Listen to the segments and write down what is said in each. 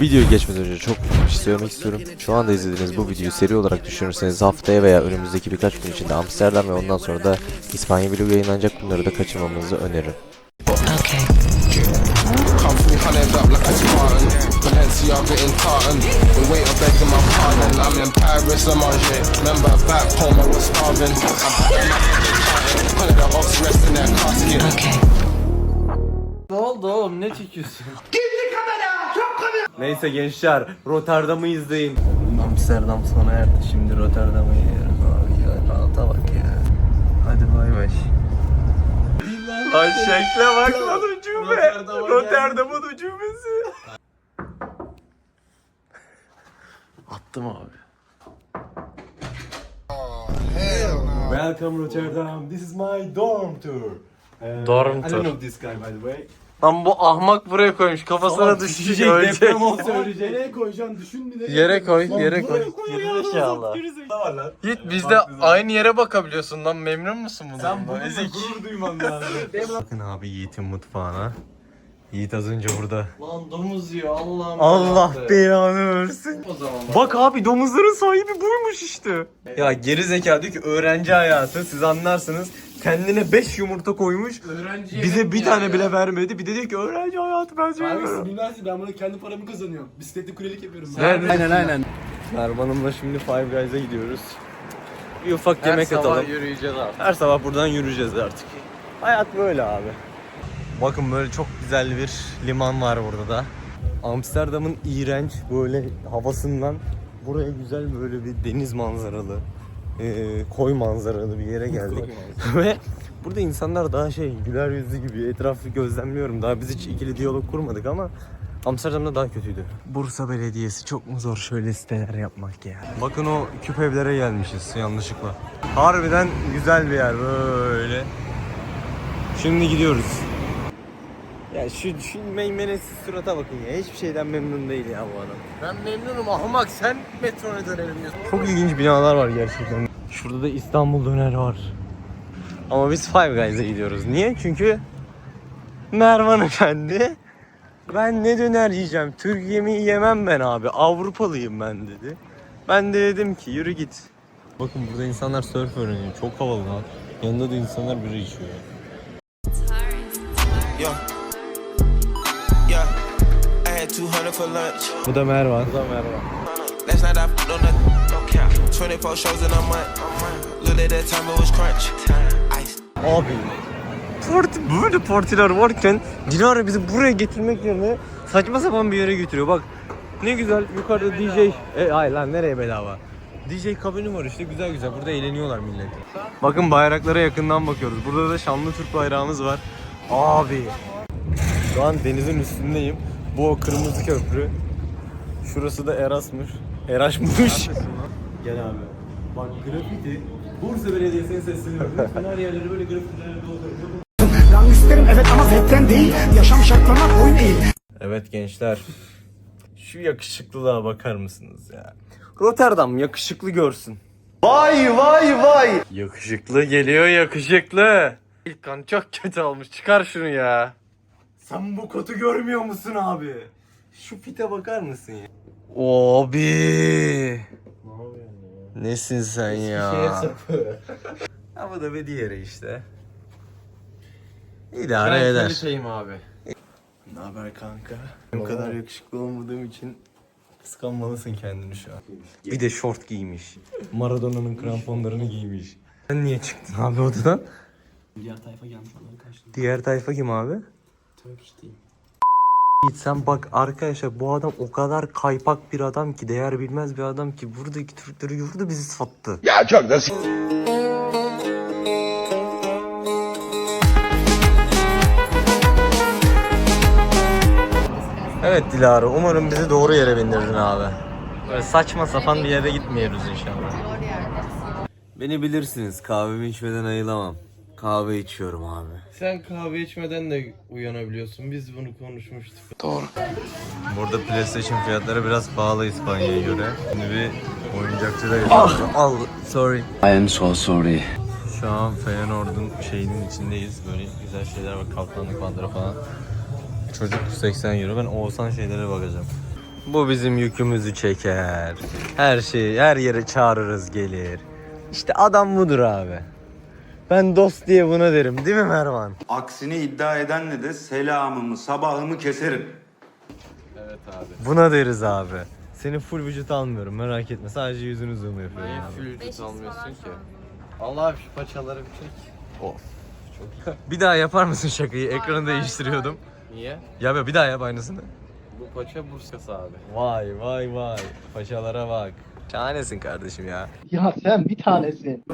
Videoyu geçmeden önce çok bir şey söylemek istiyorum. Şu anda izlediğiniz bu videoyu seri olarak düşünürseniz haftaya veya önümüzdeki birkaç gün içinde Amsterdam ve ondan sonra da İspanya vlogu yayınlanacak bunları da kaçırmamanızı öneririm. Okay. Balenciaga in tartan. The of begging my pardon. I'm in Paris, I'm on shit. Remember back home, I was starving. I'm Hundred of ops rest in that casket. Okay. Ne oldu oğlum ne çekiyorsun? Neyse gençler Rotterdam'ı izleyin. Amsterdam sona erdi şimdi Rotterdam'a gidiyoruz abi ya rahata bak ya. Hadi bay bay. Ay şekle bak lan ucube. Rotterdam'ın ucubesi. Attım abi. Welcome Rotterdam. This is my dorm tour. Uh, Dorm I tour. don't know this guy by the way. Lan bu ahmak buraya koymuş kafasına düşecek ölecek. Deprem olsa ölecek. Nereye koyacaksın düşün bir de. Yere koy, yere koy. Gerizekalı. Git biz de aynı yere bakabiliyorsun lan memnun musun bundan? Sen bununla gurur duyman lazım. Bakın abi Yiğit'in mutfağına. Yiğit az önce burada. Lan domuz yiyor Allah'ım. Allah belası. belanı versin. O zaman bak. Bak abi domuzların sahibi buymuş işte. Ya geri zeka diyor ki öğrenci hayatı siz anlarsınız. Kendine 5 yumurta koymuş. Öğrenci Bize bir tane ya? bile vermedi. Bir de diyor ki öğrenci hayatı ben Abi siz sevmiyorum. bilmezsiniz ben bunu kendi paramı kazanıyorum. Bisikletli kulelik yapıyorum. ben. Aynen aynen. Mervan'ımla şimdi Five Guys'a gidiyoruz. Bir ufak Her yemek sabah atalım. yürüyeceğiz abi. Her sabah buradan yürüyeceğiz artık. Hayat böyle abi. Bakın böyle çok güzel bir liman var burada da. Amsterdam'ın iğrenç böyle havasından buraya güzel böyle bir deniz manzaralı, eee, koy manzaralı bir yere geldik. Ve burada insanlar daha şey güler yüzlü gibi etrafı gözlemliyorum. Daha biz hiç ikili diyalog kurmadık ama Amsterdam'da daha kötüydü. Bursa Belediyesi çok mu zor şöyle siteler yapmak ya. Bakın o küp evlere gelmişiz yanlışlıkla. Harbiden güzel bir yer böyle. Şimdi gidiyoruz. Ya şu, şu meymenetsiz surata bakın ya. Hiçbir şeyden memnun değil ya bu adam. Ben memnunum ahmak sen metrona dönelim diyorsun. Çok ilginç binalar var gerçekten. Şurada da İstanbul döner var. Ama biz Five Guys'a gidiyoruz. Niye? Çünkü Mervan Efendi ben ne döner yiyeceğim? Türk yemeği yemem ben abi. Avrupalıyım ben dedi. Ben de dedim ki yürü git. Bakın burada insanlar surf öğreniyor. Çok havalı lan. Yanında da insanlar bira içiyor. Yeah. I had 200 for lunch. Bu da Mervan. Last night I put on the no cap. 24 shows in a month. Look at that time, it was crunch. Ice. Abi parti, böyle partiler varken Dilara bizi buraya getirmek yerine saçma sapan bir yere götürüyor. Bak ne güzel yukarıda DJ. E, ay lan nereye bedava? DJ kabini var işte güzel güzel. Burada eğleniyorlar millet. Bakın bayraklara yakından bakıyoruz. Burada da şanlı Türk bayrağımız var. Abi. Şu an denizin üstündeyim. Bu o kırmızı köprü. Şurası da Erasmus. Erasmus. Gel abi. Bak grafiti. Bursa Belediyesi'ne sesleniyorum. Lütfen her yerleri böyle grafitilerle doldurun. Ben isterim evet ama zevkten değil. Yaşam şartlarına boyun eğin. Evet gençler. Şu yakışıklılığa bakar mısınız ya? Rotterdam yakışıklı görsün. Vay vay vay. Yakışıklı geliyor yakışıklı. İlkan çok kötü olmuş çıkar şunu ya. Sen bu kotu görmüyor musun abi? Şu fite bakar mısın ya? Abi. Nesin sen ya? Bu da bir diğeri işte. İdare eder. Kaliteyim abi. Ne haber kanka? Bu kadar yakışıklı olmadığım için kıskanmalısın kendini şu an. Bir de şort giymiş. Maradona'nın kramponlarını giymiş. Sen niye çıktın abi odadan? Diğer tayfa gelmiş onları karşıladı. Diğer tayfa kim abi? Sen bak arkadaşlar bu adam o kadar kaypak bir adam ki değer bilmez bir adam ki buradaki Türkleri gördü bizi sattı. Evet Dilara umarım bizi doğru yere bindirdin abi. Böyle saçma sapan bir yere gitmiyoruz inşallah. Beni bilirsiniz kahvemi içmeden ayılamam. Kahve içiyorum abi. Sen kahve içmeden de uyanabiliyorsun. Biz bunu konuşmuştuk. Burada PlayStation fiyatları biraz pahalı İspanya'ya göre. Şimdi bir oyuncakçıdayız. Al, sorry. I am so sorry. Şu an Feyenoord'un şeyinin içindeyiz. Böyle güzel şeyler var. Kalkanlık bandıra falan. Çocuk 80 euro. Ben Oğuzhan şeylere bakacağım. Bu bizim yükümüzü çeker. Her şeyi her yere çağırırız gelir. İşte adam budur abi. Ben dost diye buna derim değil mi Mervan? Aksini iddia edenle de selamımı sabahımı keserim. Buna deriz abi. Seni full vücut almıyorum merak etme. Sadece yüzünü zoom yapıyorum abi. Vücut almıyorsun ki. Allah şu paçaları bir çek. Bir daha yapar mısın şakayı? Ekranı değiştiriyordum. Niye? Ya be bir daha yap aynısını. Bu paça Bursa'sı abi. Vay vay vay. Paşalara bak. Şahanesin kardeşim ya. Ya sen bir tanesin.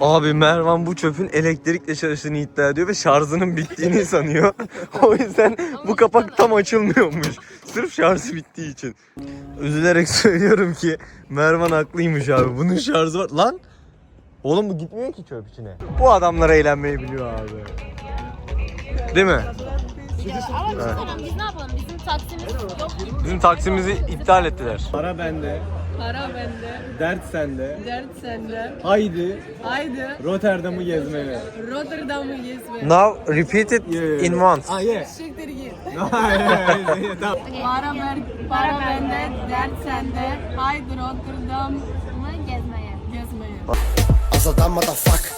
Abi Mervan bu çöpün elektrikle çalıştığını iddia ediyor ve şarjının bittiğini sanıyor. o yüzden bu kapak tam açılmıyormuş. Sırf şarjı bittiği için. Üzülerek söylüyorum ki Mervan haklıymış abi. Bunun şarjı var. Lan! Oğlum bu gitmiyor ki çöp içine. Bu adamlar eğlenmeyi biliyor abi. Değil mi? Ama bir şey söyleyeyim, biz ne yapalım? Bizim taksimiz yok ki. Bizim taksimizi iptal ettiler. Para bende, Para bende, dert sende. dert sende. Haydi Haydi Rotterdam'ı gezmeye. Rotterdam'ı gezme. Now repeat it in once. Ah yeah. Siktir git. Para, ver, para bende, dert sende. Haydi Rotterdam'ı gezmeye. gezmeye. Amsterdam, motherfuck.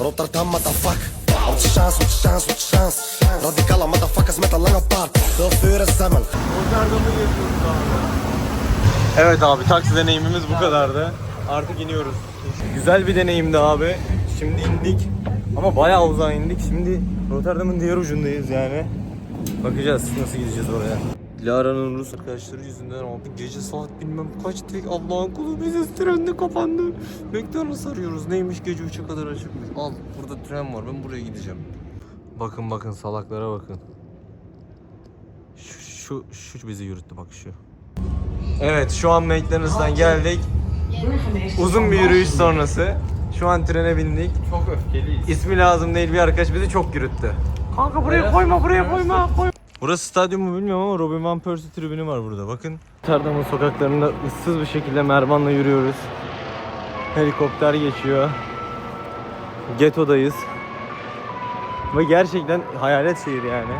Rotterdam, motherfuck. Wat je chance, wat je chance, wat je chance. Radicale motherfuckers met een lange paard. Veel vuren samen. Evet abi taksi deneyimimiz bu kadardı. Artık iniyoruz. Güzel bir deneyimdi abi. Şimdi indik. Ama bayağı uzağa indik. Şimdi Rotterdam'ın diğer ucundayız yani. Bakacağız nasıl gideceğiz oraya. Dilara'nın Rus arkadaşları yüzünden abi gece saat bilmem kaç tek Allah'ın kulu biziz trende kapandı. McDonald's arıyoruz neymiş gece 3'e kadar açıkmış. Al burada tren var ben buraya gideceğim. Bakın bakın salaklara bakın. Şu, şu, şu bizi yürüttü bak şu. Evet şu an McDonald's'tan geldik. Uzun bir yürüyüş sonrası. Şu an trene bindik. Çok öfkeliyiz. İsmi lazım değil bir arkadaş bizi çok yürüttü. Kanka buraya koyma buraya koyma koyma. Burası stadyum mu bilmiyorum ama Robin Van Persie tribünü var burada bakın. Rotterdam'ın sokaklarında ıssız bir şekilde Mervan'la yürüyoruz. Helikopter geçiyor. Getodayız. Ve gerçekten hayalet şehir yani.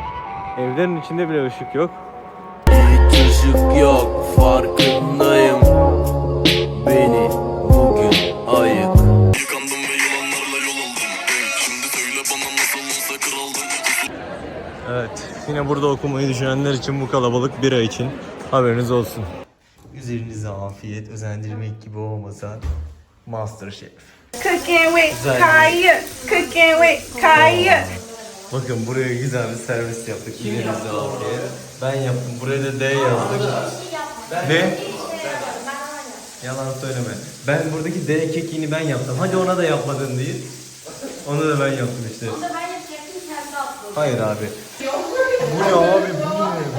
Evlerin içinde bile ışık yok. Çocuk yok farkındayım. Beni Yine burada okumayı düşünenler için bu kalabalık bir ay için haberiniz olsun. Üzerinize afiyet, özendirmek gibi olmasa Masterchef. Cooking with. Kaya. Cooking with Kaya. Bakın buraya güzel bir servis yaptık. Üzerinize afiyet. Ben yaptım. Buraya da D yazdık. Ne? Yalan söyleme. Ben buradaki D kekiğini ben yaptım. Hadi ona da yapmadın değil. Onu da ben yaptım işte. Onu da ben yapacaktım, kendi atladım. Hayır abi. Bu ne abi?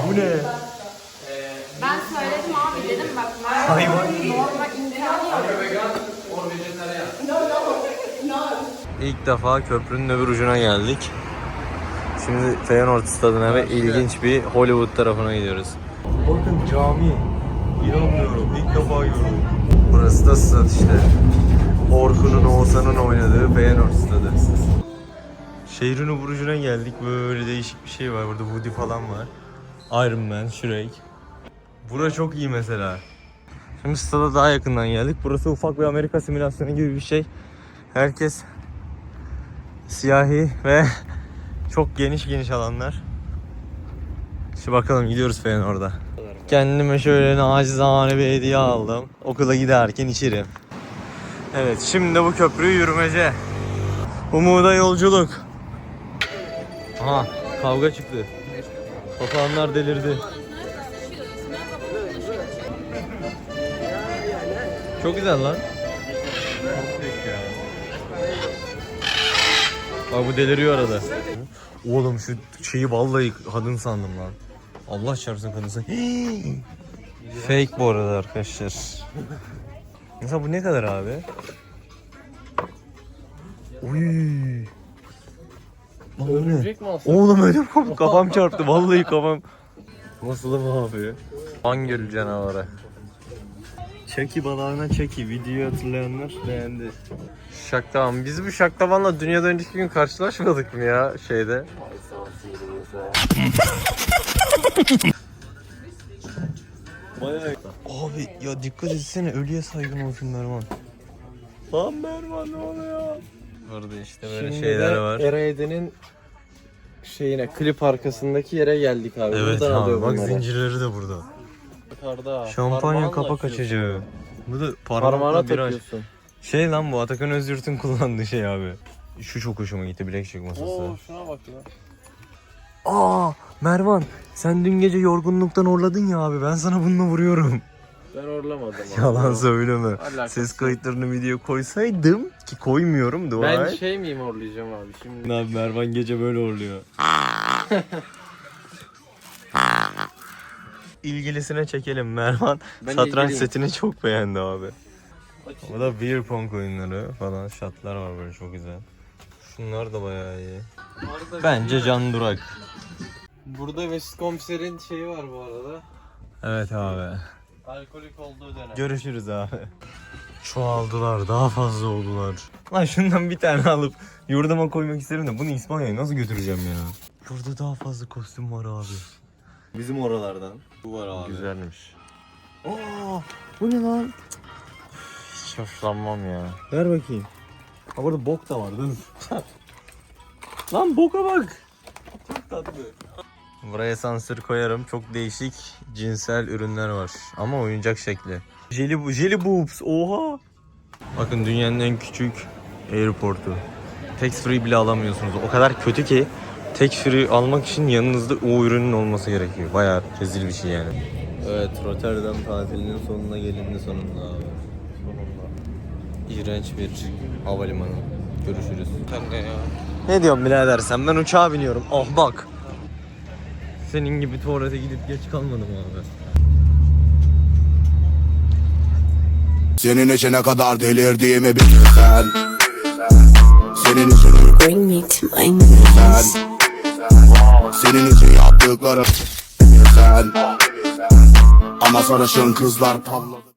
Bu ne? Bu ne? Ben söyledim abi dedim bak. Hayvan. Normal imkanı yok. İlk defa köprünün öbür ucuna geldik. Şimdi Feyenoord stadına ve ilginç bir Hollywood tarafına gidiyoruz. Bakın cami. İnanmıyorum. İlk defa gördüm. Burası da stat işte. Orkun'un, Oğuzhan'ın oynadığı Feyenoord stadı. Şehrin öbür ucuna geldik. Böyle değişik bir şey var. Burada Woody falan var. Iron Man, Shrek. Bura çok iyi mesela. Şimdi stada daha yakından geldik. Burası ufak bir Amerika simülasyonu gibi bir şey. Herkes siyahi ve çok geniş geniş alanlar. Şimdi bakalım gidiyoruz Feyenoord'a. Kendime şöyle nacizane bir hediye aldım. Okula giderken içerim. Evet şimdi de bu köprüyü yürümece. Umuda yolculuk. Aha kavga çıktı. Papağanlar delirdi. Çok güzel lan. Bak bu deliriyor arada. Oğlum şu şeyi vallahi kadın sandım lan. Allah çarpsın kadın sandım. Fake bu arada arkadaşlar. Mesela bu ne kadar abi? Uy. Lan bu ne? Oğlum ödüm koptu. Kafam çarptı. Vallahi kafam. Nasılım abi? Hangül canavarı. Çeki balağına çeki. Videoyu hatırlayanlar beğendi. Şaktavan. Biz bu Şaktavan'la dünyada önceki gün karşılaşmadık mı ya şeyde? Abi ya dikkat etsene ölüye saygın olsun Mervan. Lan Mervan ne oluyor? Burada işte böyle Şimdi şeyler de var. Eraydın'ın şeyine klip arkasındaki yere geldik abi. Evet Buradan abi alıyor bak bunları. zincirleri de burada. Yukarıda. Şampanya Parmağınla kapak açıyorsun. açıcı. Bu da Parmağına parmağına bir aç. takıyorsun. Şey lan bu Atakan Özyurt'un kullandığı şey abi. Şu çok hoşuma gitti bilekçek masası. Oo şuna bak ya. Aa Mervan sen dün gece yorgunluktan orladın ya abi ben sana bununla vuruyorum. Ben orlamadım abi. Yalan söyleme. Alakası Ses kayıtlarını video koysaydım ki koymuyorum dua Ben et. şey miyim orlayacağım abi şimdi? Abi Mervan gece böyle orluyor. İlgilisine çekelim Mervan. Ben Satranç ilgiliyim. setini çok beğendi abi. Bu da beer pong oyunları falan şatlar var böyle çok güzel. Şunlar da bayağı iyi. Bence Can Durak. Burada Mesut Komiser'in şeyi var bu arada. Evet abi. Alkolik olduğu dönem. Görüşürüz abi. Çoğaldılar, daha fazla oldular. Lan şundan bir tane alıp yurduma koymak isterim de bunu İspanya'ya nasıl götüreceğim ya? Burada daha fazla kostüm var abi. Bizim oralardan. Bu var abi. Güzelmiş. Aa, bu ne lan? Hiç hoşlanmam ya. Ver bakayım. Ha burada bok da var dur. lan boka bak. Çok tatlı. Buraya sansür koyarım. Çok değişik cinsel ürünler var. Ama oyuncak şekli. Jelly, jelly boobs. Oha. Bakın dünyanın en küçük airportu. Tax free bile alamıyorsunuz. O kadar kötü ki tax free almak için yanınızda o ürünün olması gerekiyor. Bayağı rezil bir şey yani. Evet Rotterdam tatilinin sonuna gelindi sonunda abi. İğrenç bir havalimanı. Görüşürüz. Sen de ya. Ne diyorsun birader sen? Ben uçağa biniyorum. Ah bak. Senin gibi tuvalete gidip geç kalmadım abi. Senin için ne kadar delirdiğimi bilirsen Senin için Bring me to my knees. sen Senin için yaptıklarım bilirsen Ama sarışın kızlar tavladı